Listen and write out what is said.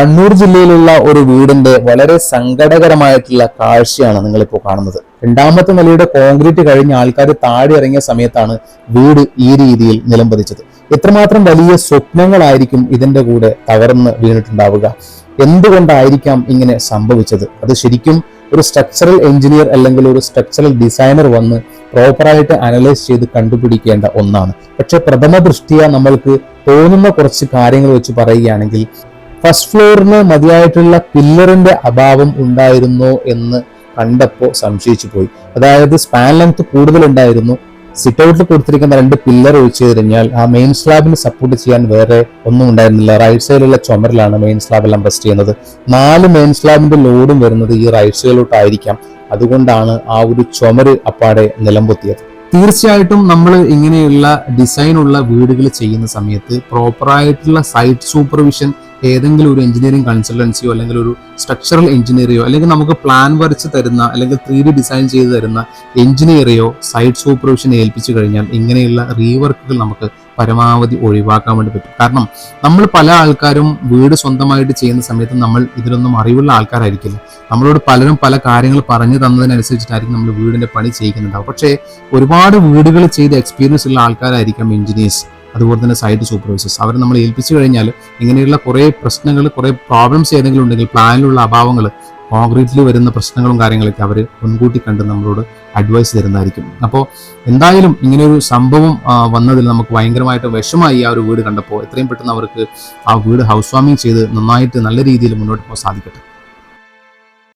കണ്ണൂർ ജില്ലയിലുള്ള ഒരു വീടിന്റെ വളരെ സങ്കടകരമായിട്ടുള്ള കാഴ്ചയാണ് നിങ്ങളിപ്പോൾ കാണുന്നത്. രണ്ടാമത്തെ നിലയുടെ കോൺക്രീറ്റ് കഴിഞ്ഞ ആൾക്കാർ താഴെ ഇറങ്ങിയ സമയത്താണ് വീട് ഈ രീതിയിൽ നിലംപതിച്ചത്. എത്രമാത്രം വലിയ സ്വപ്നങ്ങളായിരിക്കും ഇതിന്റെ കൂടെ തകർന്ന് വീണിട്ടുണ്ടാവുക? എന്തുകൊണ്ടായിരിക്കാം ഇങ്ങനെ സംഭവിച്ചത്? അത് ശരിക്കും ഒരു സ്ട്രക്ചറൽ എഞ്ചിനീയർ അല്ലെങ്കിൽ ഒരു സ്ട്രക്ചറൽ ഡിസൈനർ വന്ന് പ്രോപ്പറായിട്ട് അനലൈസ് ചെയ്ത് കണ്ടുപിടിക്കേണ്ട ഒന്നാണ്. പക്ഷെ പ്രഥമ ദൃഷ്ടിയ നമ്മൾക്ക് തോന്നുന്ന കുറച്ച് കാര്യങ്ങൾ വെച്ച് പറയുകയാണെങ്കിൽ ഫസ്റ്റ് ഫ്ലോറിന് മതിയായിട്ടുള്ള പില്ലറിന്റെ അഭാവം ഉണ്ടായിരുന്നു എന്ന് കണ്ടപ്പോൾ സംശയിച്ചു പോയി. അതായത് സ്പാൻ ലെങ്ത് കൂടുതൽ ഉണ്ടായിരുന്നു സിറ്റ് ഔട്ടിൽ കൊടുത്തിരിക്കുന്ന രണ്ട് പില്ലർ ഒഴിച്ചു കഴിഞ്ഞാൽ ആ മെയിൻ സ്ലാബിന് സപ്പോർട്ട് ചെയ്യാൻ വേറെ ഒന്നും ഉണ്ടായിരുന്നില്ല. റൈറ്റ് സൈഡിലുള്ള ചുമരിലാണ് മെയിൻ സ്ലാബ് എല്ലാം റെസ്റ്റ് ചെയ്യുന്നത്. നാല് മെയിൻ സ്ലാബിന്റെ ലോഡും വരുന്നത് ഈ റൈറ്റ് സൈഡിലോട്ടായിരിക്കാം അതുകൊണ്ടാണ് ആ ഒരു ചുമര് അപ്പാടെ നിലംപൊത്തിയത്. തീർച്ചയായിട്ടും നമ്മൾ ഇങ്ങനെയുള്ള ഡിസൈനുള്ള വീടുകൾ ചെയ്യുന്ന സമയത്ത് പ്രോപ്പറായിട്ടുള്ള സൈറ്റ് സൂപ്പർവിഷൻ ഏതെങ്കിലും ഒരു എഞ്ചിനീയറിംഗ് കൺസൾട്ടൻസിയോ അല്ലെങ്കിൽ ഒരു സ്ട്രക്ചറൽ എഞ്ചിനീയറിയോ അല്ലെങ്കിൽ നമുക്ക് പ്ലാൻ വരച്ച് തരുന്ന അല്ലെങ്കിൽ ത്രീ ഡി ഡിസൈൻ ചെയ്ത് തരുന്ന എഞ്ചിനീയറെയോ സൈറ്റ് സൂപ്പർവിഷൻ ഏൽപ്പിച്ചു കഴിഞ്ഞാൽ ഇങ്ങനെയുള്ള റീവർക്കുകൾ നമുക്ക് പരമാവധി ഒഴിവാക്കാൻ വേണ്ടി പറ്റും. കാരണം നമ്മൾ പല ആൾക്കാരും വീട് സ്വന്തമായിട്ട് ചെയ്യുന്ന സമയത്ത് നമ്മൾ ഇതിലൊന്നും അറിവുള്ള ആൾക്കാരായിരിക്കില്ല. നമ്മളോട് പലരും പല കാര്യങ്ങൾ പറഞ്ഞു തന്നതിനനുസരിച്ചിട്ടായിരിക്കും നമ്മൾ വീടിന്റെ പണി ചെയ്യിക്കുന്നുണ്ടാവും പക്ഷേ ഒരുപാട് വീടുകൾ ചെയ്ത് എക്സ്പീരിയൻസ് ഉള്ള ആൾക്കാരായിരിക്കാം എഞ്ചിനീയേഴ്സ് അതുപോലെ തന്നെ സൈറ്റ് സൂപ്പർവൈസേഴ്സ്. അവരെ നമ്മൾ ഏൽപ്പിച്ചു കഴിഞ്ഞാൽ ഇങ്ങനെയുള്ള കുറേ പ്രശ്നങ്ങൾ കുറേ പ്രോബ്ലംസ് ഏതെങ്കിലും ഉണ്ടെങ്കിൽ പ്ലാനിലുള്ള അഭാവങ്ങൾ കോൺക്രീറ്റിൽ വരുന്ന പ്രശ്നങ്ങളും കാര്യങ്ങളൊക്കെ അവർ മുൻകൂട്ടി കണ്ട് നമ്മളോട് അഡ്വൈസ് തരുന്നതായിരിക്കും. അപ്പോൾ എന്തായാലും ഇങ്ങനെ ഒരു സംഭവം വന്നതിൽ നമുക്ക് ഭയങ്കരമായിട്ട് വിഷമായി ആ ഒരു വീട് കണ്ടപ്പോൾ എത്രയും പെട്ടെന്ന് അവർക്ക് ആ വീട് ഹൗസ് വാമിങ് ചെയ്ത് നന്നായിട്ട് നല്ല രീതിയിൽ മുന്നോട്ട് പോകാൻ സാധിക്കട്ടെ.